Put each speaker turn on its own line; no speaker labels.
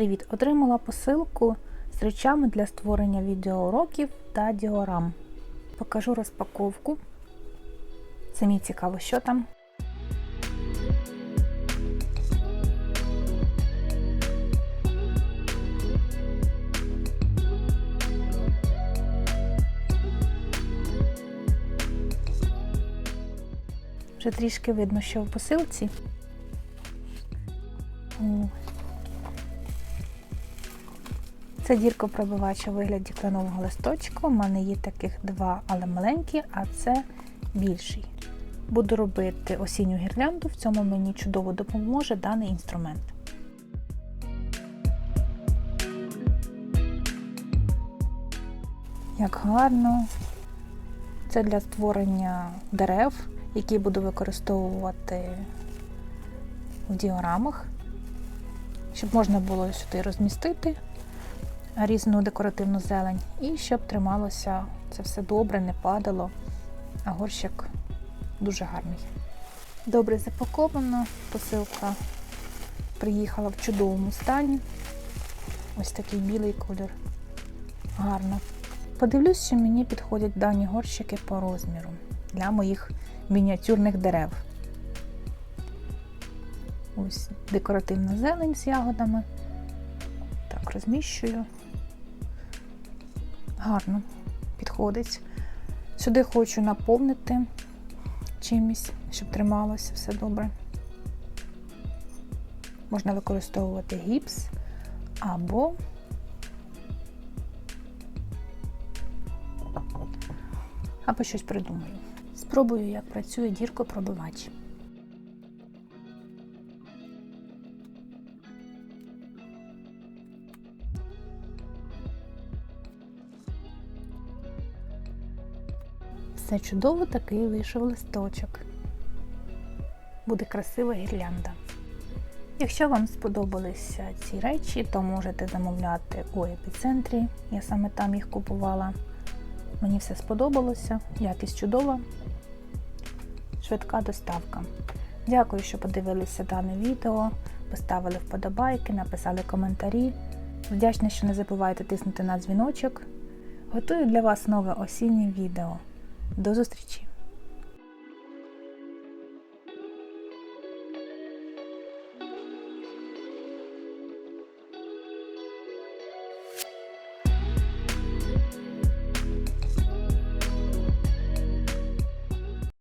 Привіт! Отримала посилку з речами для створення відеоуроків та діорам. Покажу розпаковку. Самі цікаво, що там. Вже трішки видно, що в посилці. Це діркопробивач у вигляді кленового листочка. У мене є таких два, але маленькі, а це більший. Буду робити осінню гірлянду, в цьому мені чудово допоможе даний інструмент. Як гарно. Це для створення дерев, які буду використовувати в діорамах, щоб можна було сюди розмістити різну декоративну зелень і щоб трималося це все добре, не падало, а горщик дуже гарний. Добре запаковано, посилка приїхала в чудовому стані. Ось такий білий колір. Гарно. Подивлюсь, що мені підходять дані горщики по розміру для моїх мініатюрних дерев. Ось декоративна зелень з ягодами. Так, розміщую. Гарно підходить. Сюди хочу наповнити чимось, щоб трималося все добре. Можна використовувати гіпс або або щось придумаю. Спробую, як працює діркопробивач. Все чудово такий вийшов листочок. Буде красива гірлянда. Якщо вам сподобалися ці речі, то можете замовляти у епіцентрі. Я саме там їх купувала. Мені все сподобалося, якість чудова, швидка доставка. Дякую, що подивилися дане відео, поставили вподобайки, написали коментарі. Вдячна, що не забувайте тиснути на дзвіночок. Готую для вас нове осіннє відео. До зустрічі!